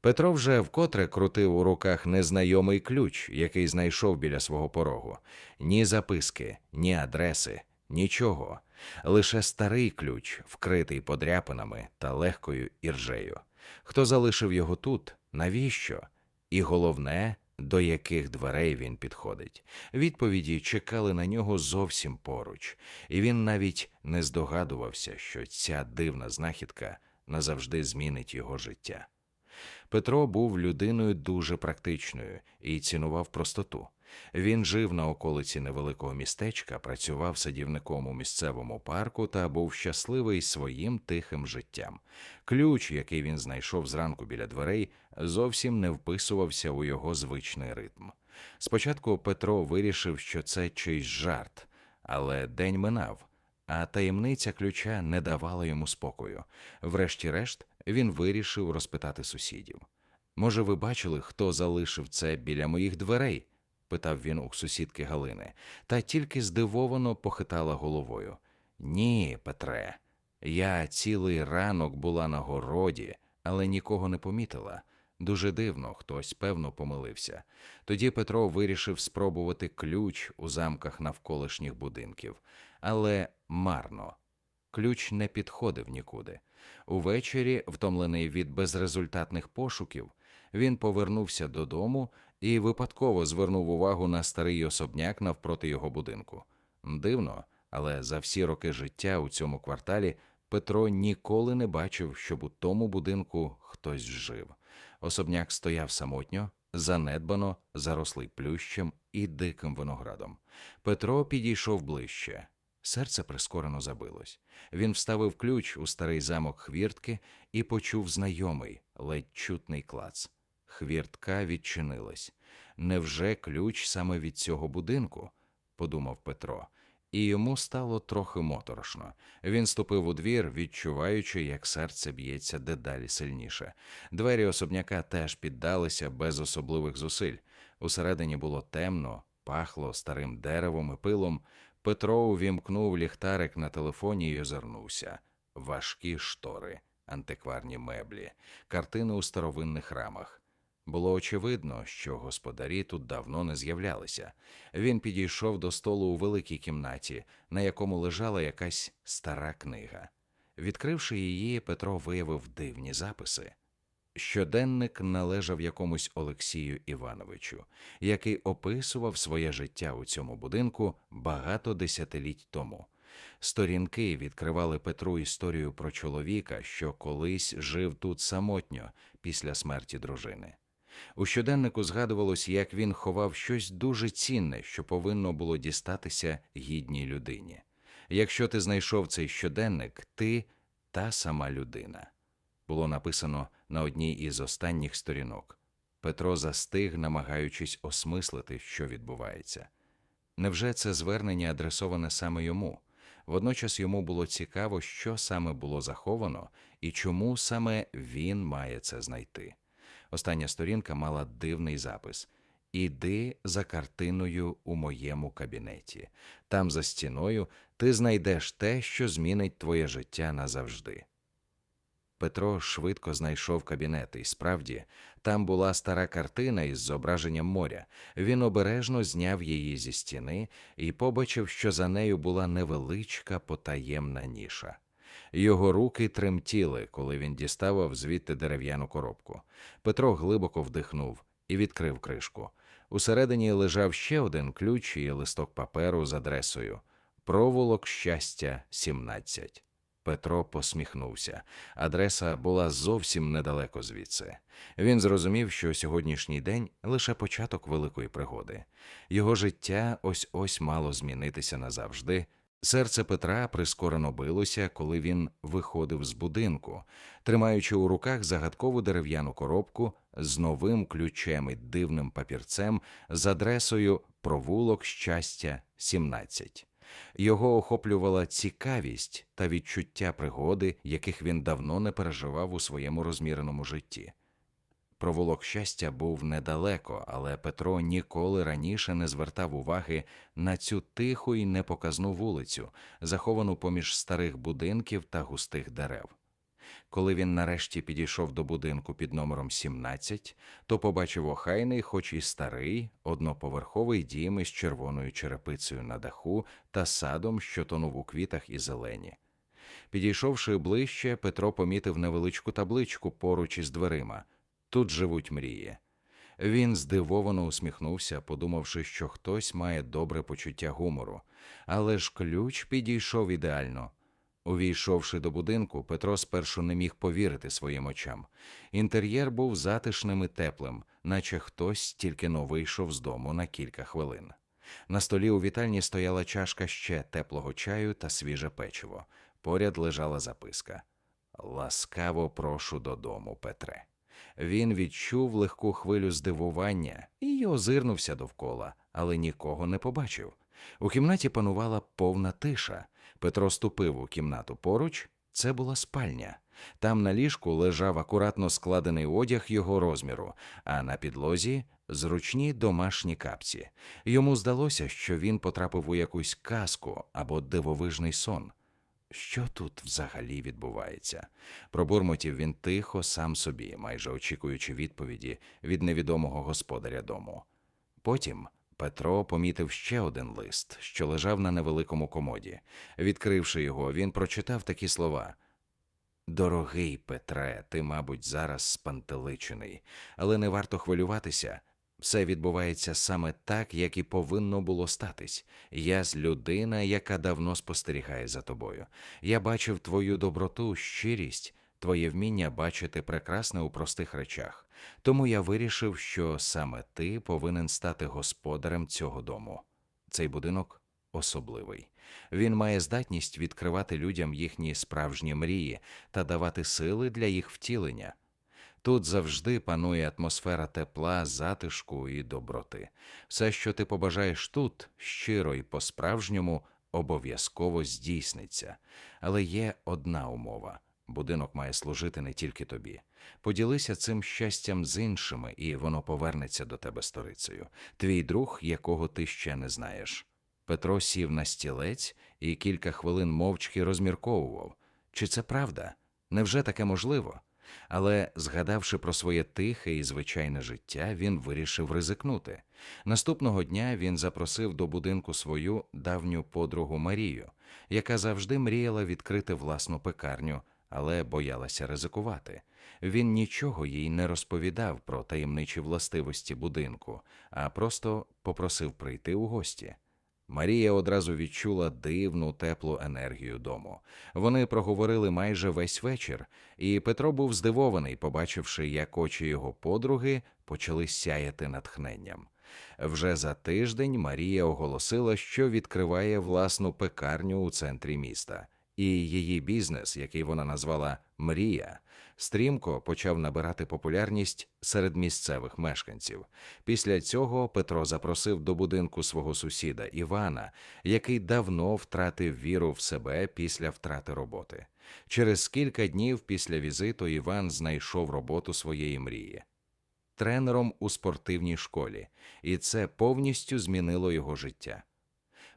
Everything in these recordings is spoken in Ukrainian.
Петро вже вкотре крутив у руках незнайомий ключ, який знайшов біля свого порогу. Ні записки, ні адреси, нічого. Лише старий ключ, вкритий подряпинами та легкою іржею. Хто залишив його тут? Навіщо? І головне, до яких дверей він підходить. Відповіді чекали на нього зовсім поруч, і він навіть не здогадувався, що ця дивна знахідка назавжди змінить його життя. Петро був людиною дуже практичною і цінував простоту. Він жив на околиці невеликого містечка, працював садівником у місцевому парку та був щасливий своїм тихим життям. Ключ, який він знайшов зранку біля дверей, зовсім не вписувався у його звичний ритм. Спочатку Петро вирішив, що це чийсь жарт, але день минав, а таємниця ключа не давала йому спокою. Врешті-решт, він вирішив розпитати сусідів. Може, ви бачили, хто залишив це біля моїх дверей? питав він у сусідки Галини, та тільки здивовано похитала головою. Ні, Петре, я цілий ранок була на городі, але нікого не помітила. Дуже дивно, хтось певно помилився. Тоді Петро вирішив спробувати ключ у замках навколишніх будинків, але марно. Ключ не підходив нікуди. Увечері, втомлений від безрезультатних пошуків, він повернувся додому і випадково звернув увагу на старий особняк навпроти його будинку. Дивно, але за всі роки життя у цьому кварталі Петро ніколи не бачив, щоб у тому будинку хтось жив. Особняк стояв самотньо, занедбано, зарослий плющем і диким виноградом. Петро підійшов ближче. Серце прискорено забилось. Він вставив ключ у старий замок хвіртки і почув знайомий, ледь чутний клац. Хвіртка відчинилась. Невже ключ саме від цього будинку? подумав Петро, і йому стало трохи моторошно. Він ступив у двір, відчуваючи, як серце б'ється дедалі сильніше. Двері особняка теж піддалися без особливих зусиль. Усередині було темно, пахло старим деревом і пилом. Петро увімкнув ліхтарик на телефоні і озирнувся. Важкі штори, антикварні меблі, картини у старовинних рамах. Було очевидно, що господарі тут давно не з'являлися. Він підійшов до столу у великій кімнаті, на якому лежала якась стара книга. Відкривши її, Петро виявив дивні записи. Щоденник належав якомусь Олексію Івановичу, який описував своє життя у цьому будинку багато десятиліть тому. Сторінки відкривали Петру історію про чоловіка, що колись жив тут самотньо після смерті дружини. У щоденнику згадувалось, як він ховав щось дуже цінне, що повинно було дістатися гідній людині. Якщо ти знайшов цей щоденник, ти та сама людина. Було написано на одній із останніх сторінок. Петро застиг, намагаючись осмислити, що відбувається. Невже це звернення адресоване саме йому? Водночас йому було цікаво, що саме було заховано і чому саме він має це знайти. Остання сторінка мала дивний запис: Іди за картиною у моєму кабінеті. Там за стіною ти знайдеш те, що змінить твоє життя назавжди. Петро швидко знайшов кабінет, і справді там була стара картина із зображенням моря. Він обережно зняв її зі стіни і побачив, що за нею була невеличка потаємна ніша. Його руки тремтіли, коли він діставав звідти дерев'яну коробку. Петро глибоко вдихнув і відкрив кришку. Усередині лежав ще один ключ і листок паперу з адресою Проволок щастя 17. Петро посміхнувся. Адреса була зовсім недалеко звідси. Він зрозумів, що сьогоднішній день лише початок великої пригоди. Його життя ось ось мало змінитися назавжди. Серце Петра прискорено билося, коли він виходив з будинку, тримаючи у руках загадкову дерев'яну коробку з новим ключем і дивним папірцем з адресою Провулок щастя 17. Його охоплювала цікавість та відчуття пригоди, яких він давно не переживав у своєму розміреному житті. Провулок щастя був недалеко, але Петро ніколи раніше не звертав уваги на цю тиху і непоказну вулицю, заховану поміж старих будинків та густих дерев. Коли він нарешті підійшов до будинку під номером 17, то побачив охайний, хоч і старий, одноповерховий дім із червоною черепицею на даху та садом, що тонув у квітах і зелені. Підійшовши ближче, Петро помітив невеличку табличку поруч із дверима. Тут живуть мрії. Він здивовано усміхнувся, подумавши, що хтось має добре почуття гумору, але ж ключ підійшов ідеально. Увійшовши до будинку, Петро спершу не міг повірити своїм очам. Інтер'єр був затишним і теплим, наче хтось тільки но вийшов з дому на кілька хвилин. На столі у вітальні стояла чашка ще теплого чаю та свіже печиво. Поряд лежала записка Ласкаво прошу додому, Петре. Він відчув легку хвилю здивування і озирнувся довкола, але нікого не побачив. У кімнаті панувала повна тиша. Петро ступив у кімнату поруч. Це була спальня. Там на ліжку лежав акуратно складений одяг його розміру, а на підлозі зручні домашні капці. Йому здалося, що він потрапив у якусь казку або дивовижний сон. Що тут взагалі відбувається? Пробурмотів він тихо сам собі, майже очікуючи відповіді від невідомого господаря дому. Потім Петро помітив ще один лист, що лежав на невеликому комоді. Відкривши його, він прочитав такі слова. Дорогий Петре, ти, мабуть, зараз спантеличений, але не варто хвилюватися. Все відбувається саме так, як і повинно було статись. Я з людина, яка давно спостерігає за тобою. Я бачив твою доброту, щирість, твоє вміння бачити прекрасне у простих речах. Тому я вирішив, що саме ти повинен стати господарем цього дому. Цей будинок особливий. Він має здатність відкривати людям їхні справжні мрії та давати сили для їх втілення. Тут завжди панує атмосфера тепла, затишку і доброти. Все, що ти побажаєш тут, щиро і по-справжньому, обов'язково здійсниться. Але є одна умова будинок має служити не тільки тобі. Поділися цим щастям з іншими, і воно повернеться до тебе сторицею. Твій друг, якого ти ще не знаєш. Петро сів на стілець і кілька хвилин мовчки розмірковував. Чи це правда? Невже таке можливо? Але, згадавши про своє тихе і звичайне життя, він вирішив ризикнути. Наступного дня він запросив до будинку свою давню подругу Марію, яка завжди мріяла відкрити власну пекарню, але боялася ризикувати. Він нічого їй не розповідав про таємничі властивості будинку, а просто попросив прийти у гості. Марія одразу відчула дивну теплу енергію дому. Вони проговорили майже весь вечір, і Петро був здивований, побачивши, як очі його подруги почали сяяти натхненням. Вже за тиждень Марія оголосила, що відкриває власну пекарню у центрі міста, і її бізнес, який вона назвала Мрія, стрімко почав набирати популярність серед місцевих мешканців. Після цього Петро запросив до будинку свого сусіда Івана, який давно втратив віру в себе після втрати роботи. Через кілька днів після візиту Іван знайшов роботу своєї мрії. Тренером у спортивній школі, і це повністю змінило його життя.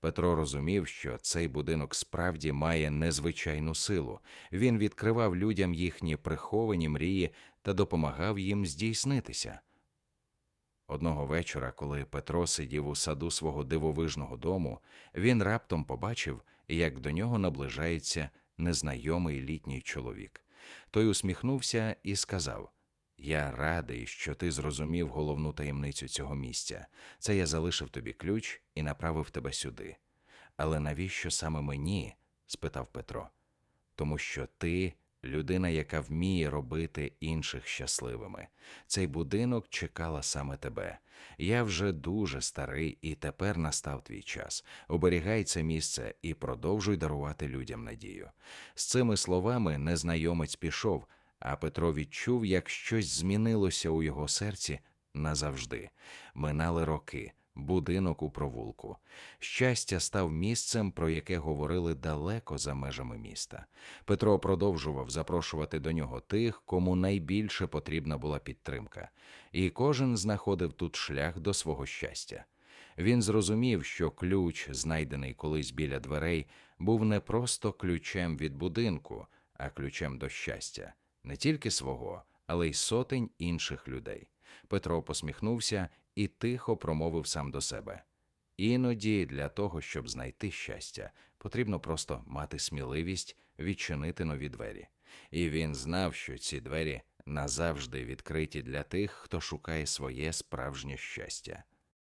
Петро розумів, що цей будинок справді має незвичайну силу. Він відкривав людям їхні приховані мрії та допомагав їм здійснитися. Одного вечора, коли Петро сидів у саду свого дивовижного дому, він раптом побачив, як до нього наближається незнайомий літній чоловік. Той усміхнувся і сказав: Я радий, що ти зрозумів головну таємницю цього місця. Це я залишив тобі ключ і направив тебе сюди. Але навіщо саме мені? спитав Петро. Тому що ти людина, яка вміє робити інших щасливими. Цей будинок чекала саме тебе. Я вже дуже старий, і тепер настав твій час. Оберігай це місце і продовжуй дарувати людям надію. З цими словами незнайомець пішов, а Петро відчув, як щось змінилося у його серці назавжди. Минали роки. Будинок у провулку. Щастя став місцем, про яке говорили далеко за межами міста. Петро продовжував запрошувати до нього тих, кому найбільше потрібна була підтримка, і кожен знаходив тут шлях до свого щастя. Він зрозумів, що ключ, знайдений колись біля дверей, був не просто ключем від будинку, а ключем до щастя, не тільки свого, але й сотень інших людей. Петро посміхнувся і тихо промовив сам до себе. Іноді для того, щоб знайти щастя, потрібно просто мати сміливість відчинити нові двері. І він знав, що ці двері назавжди відкриті для тих, хто шукає своє справжнє щастя.